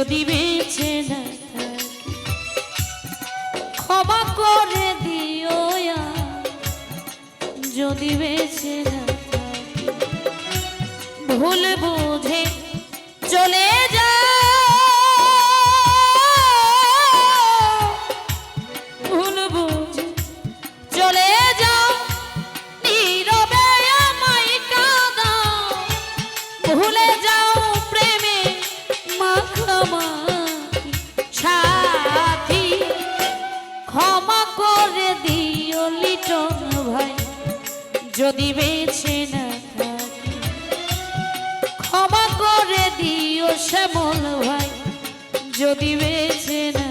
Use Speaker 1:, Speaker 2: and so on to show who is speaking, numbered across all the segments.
Speaker 1: যদি বেঁচে না ক্ষমা করে দিও যদি বেঁচে না ভুল বুঝে চলে যা যদি বেছে না থাকি ক্ষমা করে দিও শ্যামল ভাই। যদি বেছে না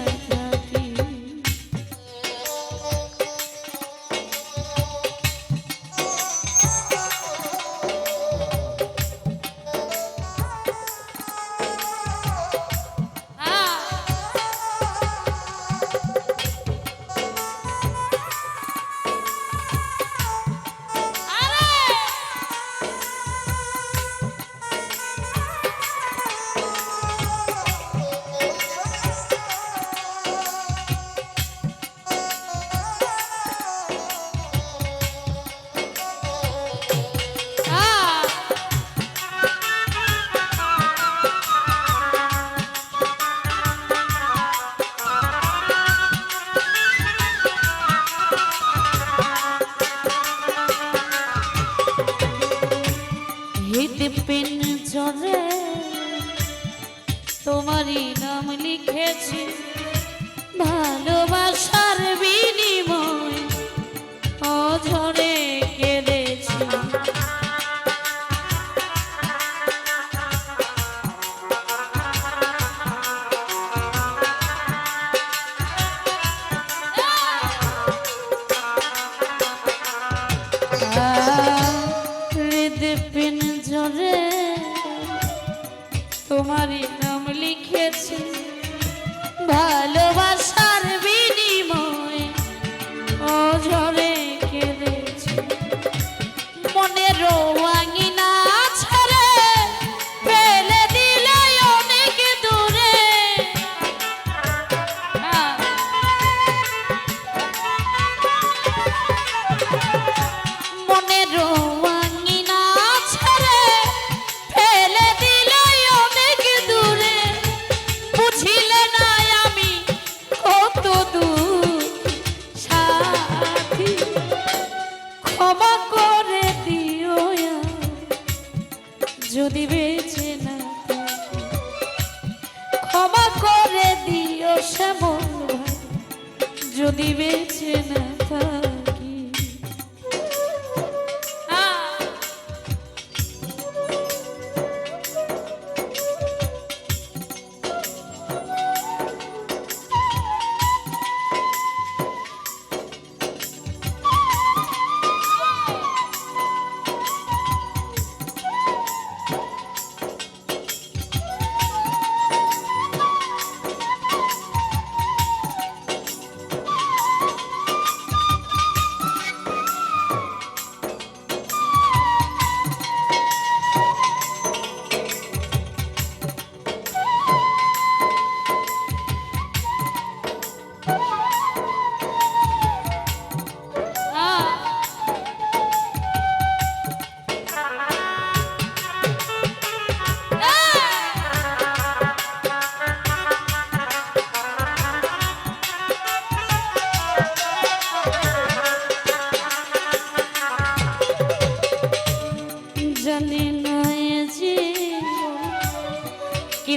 Speaker 1: তোমারই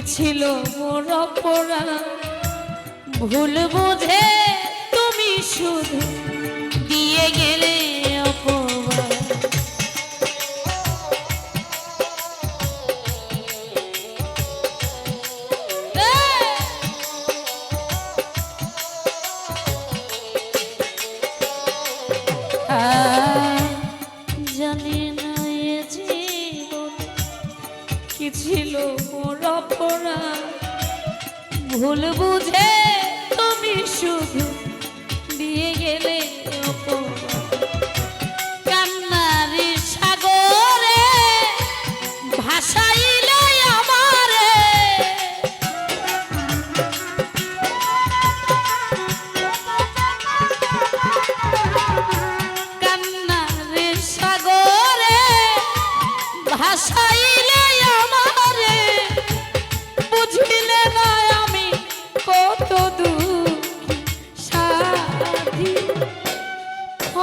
Speaker 1: ছিল মোর অপরাধ ভুল বোঝে তুমি শুধু দিয়ে গেলে জানি না এ জীবন কি ছিল ভুল বুঝে তুমি শুধু দিয়ে গেলে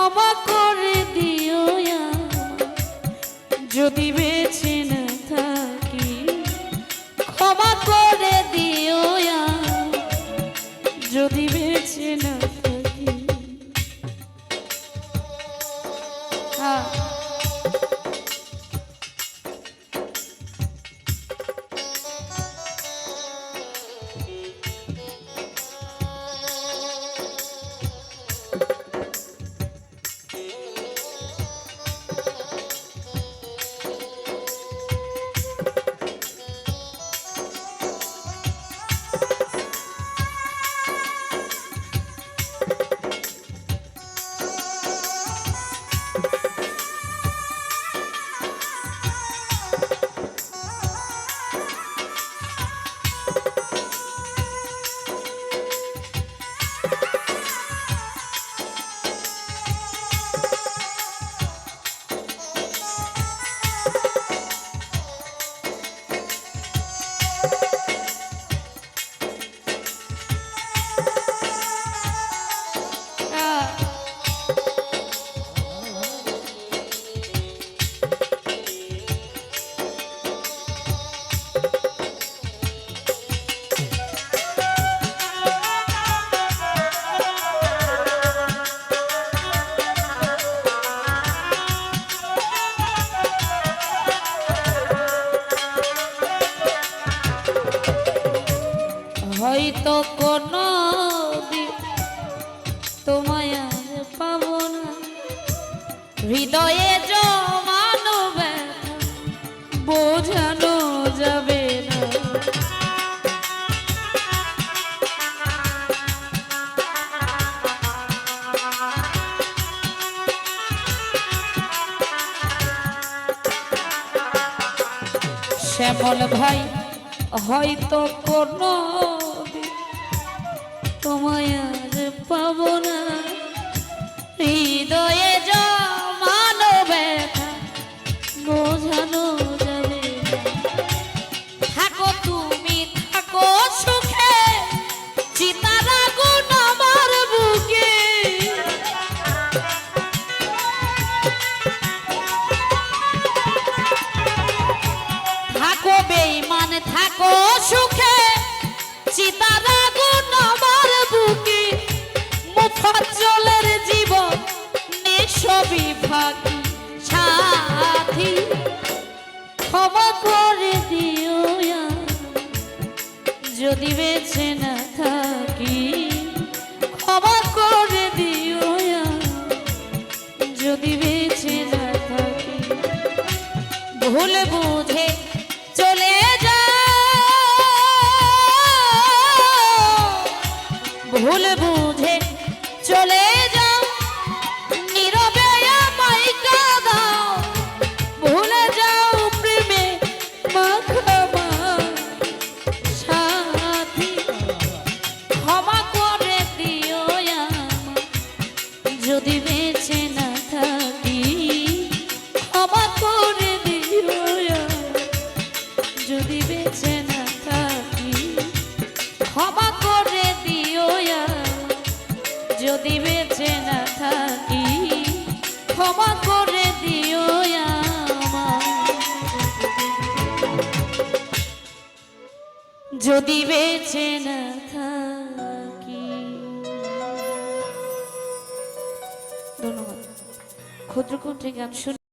Speaker 1: ক্ষমা করে দিও যদি বেছে না থাকি, ক্ষমা করে দিও যদি বেছে না থাকি। হ্যাঁ। যাবে না। শ্যামল ভাই হয়তো কোনো তোমায় আর পাবো না। হৃদয়ে সাথী করে দিও যদি বেঁচে না থাকি করে যদি বেঁচে না ভুল চলে যা ভুল চলে ক্ষমা করে দিও যদি বেঁচে না থাকি। ধন্যবাদ। ক্ষুদ্র গান শুনে